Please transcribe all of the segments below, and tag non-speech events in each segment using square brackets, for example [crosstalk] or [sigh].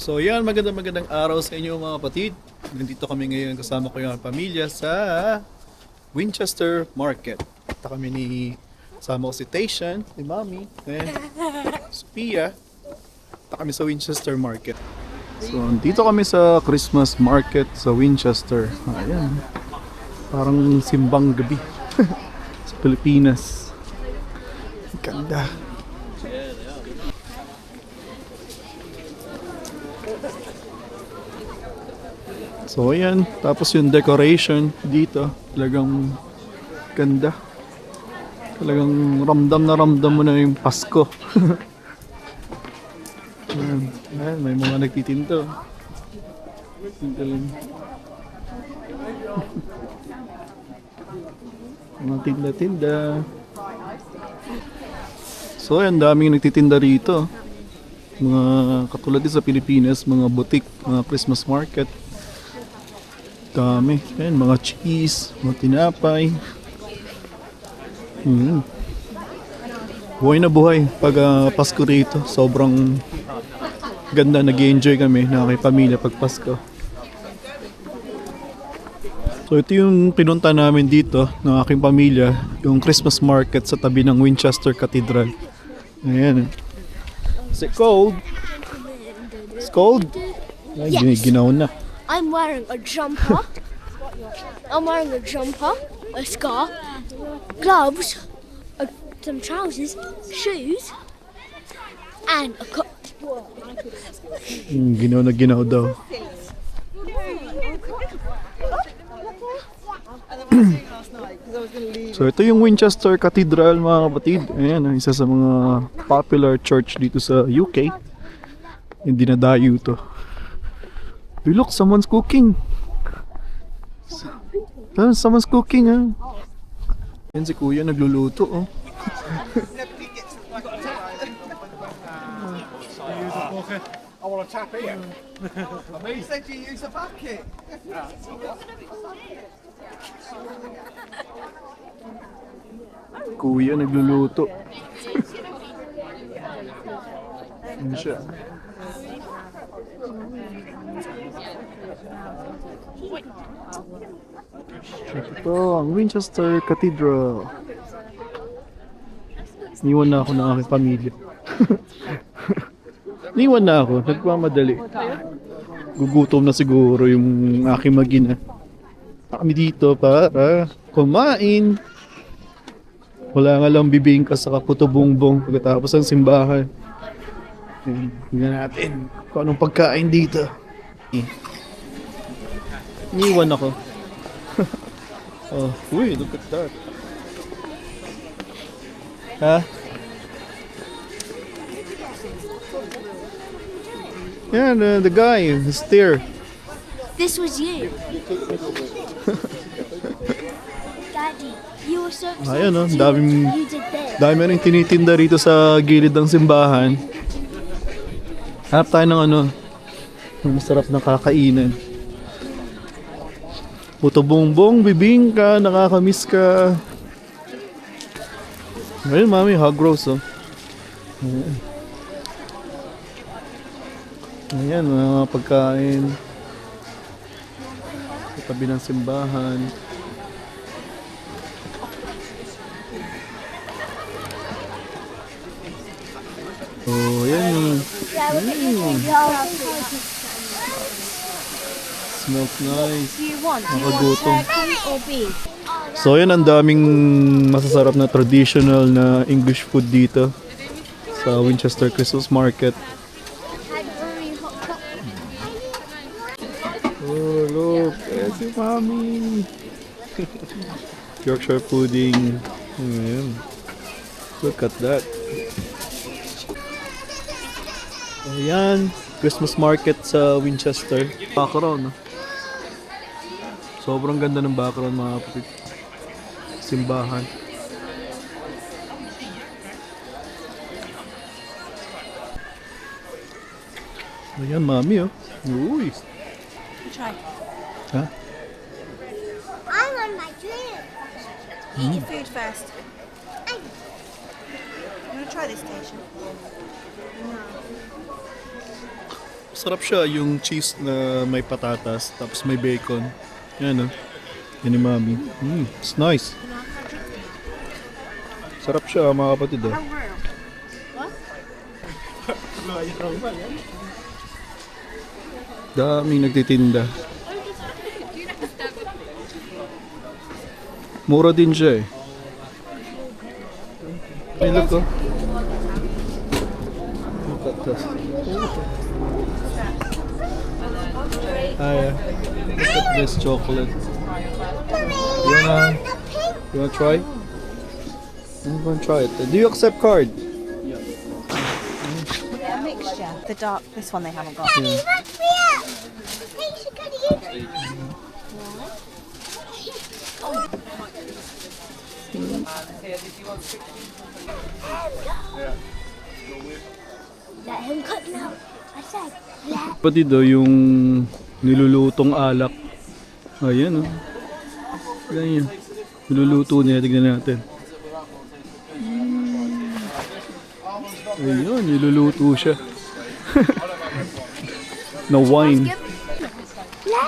So yan, magandang magandang araw sa inyo mga kapatid. Nandito kami ngayon kasama ko yung pamilya sa Winchester Market. Ito kami ni kasama ko si Tayshan, si Mami, and [laughs] Sophia. Ito kami sa Winchester Market. So, dito kami sa Christmas Market sa Winchester. Ayan. Parang simbang gabi [laughs] sa Pilipinas. Ganda. So ayan, tapos yung decoration dito, talagang ganda. Talagang ramdam na ramdam mo na yung Pasko. [laughs] ayan, ayan, may mga nagtitinto. Ang galing. [laughs] mga tinda-tinda. So ayan, daming nagtitinda rito. Mga katulad din sa Pilipinas, mga butik, mga Christmas market. Dami. Ayan, mga cheese, mga tinapay. Hmm. Buhay na buhay pag ah, Pasko rito. Sobrang ganda. nag enjoy kami na kay pamilya pag Pasko. So ito yung pinunta namin dito ng aking pamilya, yung Christmas market sa tabi ng Winchester Cathedral. Ayan. Is it cold? It's cold? Ay, Yes. na. I'm wearing a jumper. I'm wearing a jumper, a scarf, gloves, a, some trousers, shoes, and a cup. Mm, ginaw na ginaw daw. So ito yung Winchester Cathedral mga kapatid. Ayan, isa sa mga popular church dito sa UK. Hindi na dayo to. Hey, look, someone's cooking. Someone's cooking ah. Yan si kuya nagluluto oh. [laughs] I want to tap in. [laughs] He said you use a bucket. Kuya nagluluto. Ano siya? Ito, ang Winchester Cathedral. Niwan na ako ng aking pamilya. [laughs] Niwan na ako, nagmamadali. Gugutom na siguro yung aking magina. Kami dito para kumain. Wala nga lang bibingka sa kaputo bongbong pagkatapos ng simbahan. Tingnan natin kung anong pagkain dito. Iniwan ako. [laughs] oh, uy, look at that. Ha? Yan, uh, the guy, the steer. This was you. [laughs] Daddy, you were so excited. Ayun, oh, you, daming- you did this. Dami rin tinitinda rito sa gilid ng simbahan. Hanap tayo ng ano, ng masarap na kakainan. Puto bongbong, bibingka, nakakamiss ka. Ayun, mami, hog roast, oh. Ayan. Ayan, mga pagkain. Sa tabi ng simbahan. Oh, yan yung smells nice. Nakagutom. So yan ang daming masasarap na traditional na English food dito sa Winchester Christmas Market. Si Mami. [laughs] Yorkshire pudding. Ayan. Look at that. Ayan. Christmas market sa Winchester. Background. Sobrang ganda ng background mga kapatid. Simbahan. Ayan, mami oh. Uy. Try. Ha? I'm on my drink. Eat your food first. You want to try this station? No. Sarap siya yung cheese na may patatas, tapos may bacon. Yan oh. Yan ni Mami. Mm, it's nice. Sarap siya mga kapatid oh. Daming nagtitinda. Mura din siya eh. Ay, look oh. Look at this. Ah, yeah. Look at this chocolate. You wanna, you wanna try? I'm gonna try it. Do you accept card? A mixture. The dark, this one they haven't got. Daddy, look me up. Hey, she got you. Let him cut now. I said, Pati daw yung nilulutong alak. Ayan oh. Ganyan. Niluluto niya. Tignan natin. Ayun, niluluto siya. [laughs] na wine.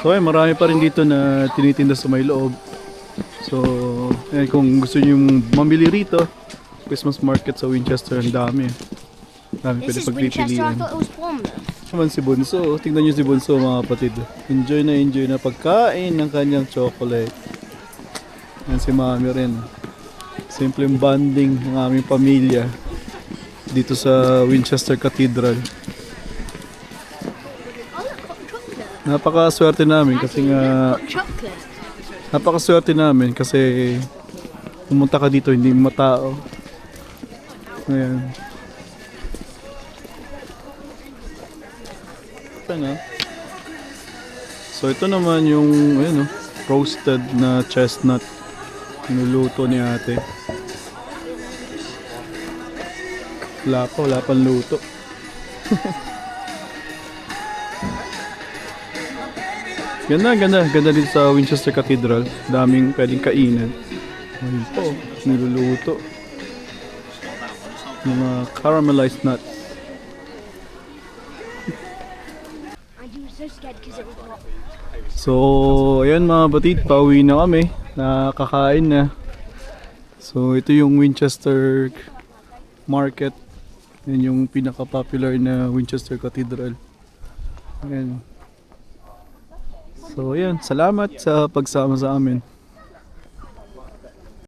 So ay marami pa rin dito na tinitinda sa may loob. So, ayan, kung gusto niyo mamili rito, Christmas market sa Winchester, ang dami. Dami pwede This is Winchester. I pagpipilian. thought it was Bournemouth. Naman si Bunso. Tingnan niyo si Bunso mga kapatid. Enjoy na enjoy na pagkain ng kanyang chocolate. Yan si Mami rin. Simpleng bonding ng aming pamilya dito sa Winchester Cathedral. Oh, look, chocolate. Napakaswerte namin kasi nga Hot chocolate. napakaswerte namin kasi pumunta ka dito hindi matao. Ayan. Ito na. So ito naman yung ayun, oh, roasted na chestnut niluluto ni ate. Wala pa, wala pang luto. [laughs] Ganda, ganda. Ganda dito sa Winchester Cathedral. Daming pwedeng kainan. Ayun po, niluluto. Mga caramelized nuts. So, ayan mga batid, pauwi na kami. Nakakain na. So, ito yung Winchester Market. Yan yung pinaka-popular na Winchester Cathedral. Ayan. So, ayan. Salamat sa pagsama sa amin.